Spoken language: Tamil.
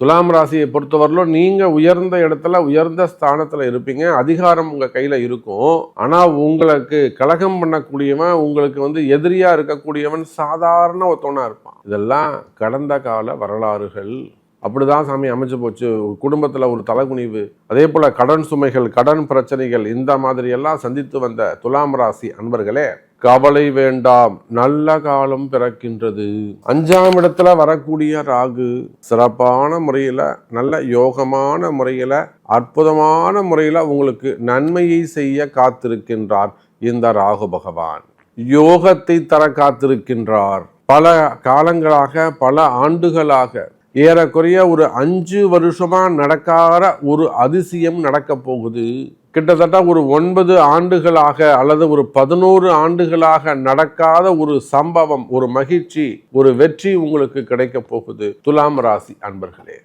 துலாம் ராசியை பொறுத்தவரையிலும் நீங்கள் உயர்ந்த இடத்துல உயர்ந்த ஸ்தானத்தில் இருப்பீங்க. அதிகாரம் உங்கள் கையில் இருக்கும். ஆனால் உங்களுக்கு கலகம் பண்ணக்கூடியவன் உங்களுக்கு வந்து எதிரியாக இருக்கக்கூடியவன் சாதாரண ஒருத்தவனாக இருப்பான். இதெல்லாம் கடந்த கால வரலாறுகள். அப்படிதான் சாமி அமைச்சு போச்சு. ஒரு ஒரு தலைகுனிவு. அதே போல் கடன் சுமைகள் கடன் பிரச்சனைகள் இந்த மாதிரியெல்லாம் சந்தித்து வந்த துலாம் ராசி அன்பர்களே கவலை வேண்டாம் நல்ல காலம் பிறக்கின்றது. அஞ்சாம் இடத்துல வரக்கூடிய ராகு சிறப்பான முறையில நல்ல யோகமான முறையில அற்புதமான முறையில உங்களுக்கு நன்மையை செய்ய காத்திருக்கின்றார் இந்த ராகு பகவான். யோகத்தை தர காத்திருக்கின்றார். பல காலங்களாக பல ஆண்டுகளாக ஏறக்குறைய ஒரு அஞ்சு வருஷமா நடக்காத ஒரு அதிசயம் நடக்க போகுது. கிட்டத்தட்ட ஒரு ஒன்பது ஆண்டுகளாக அல்லது ஒரு பதினோரு ஆண்டுகளாக நடக்காத ஒரு சம்பவம் ஒரு மகிழ்ச்சி ஒரு வெற்றி உங்களுக்கு கிடைக்க போகுது. துலாம் ராசி அன்பர்களே.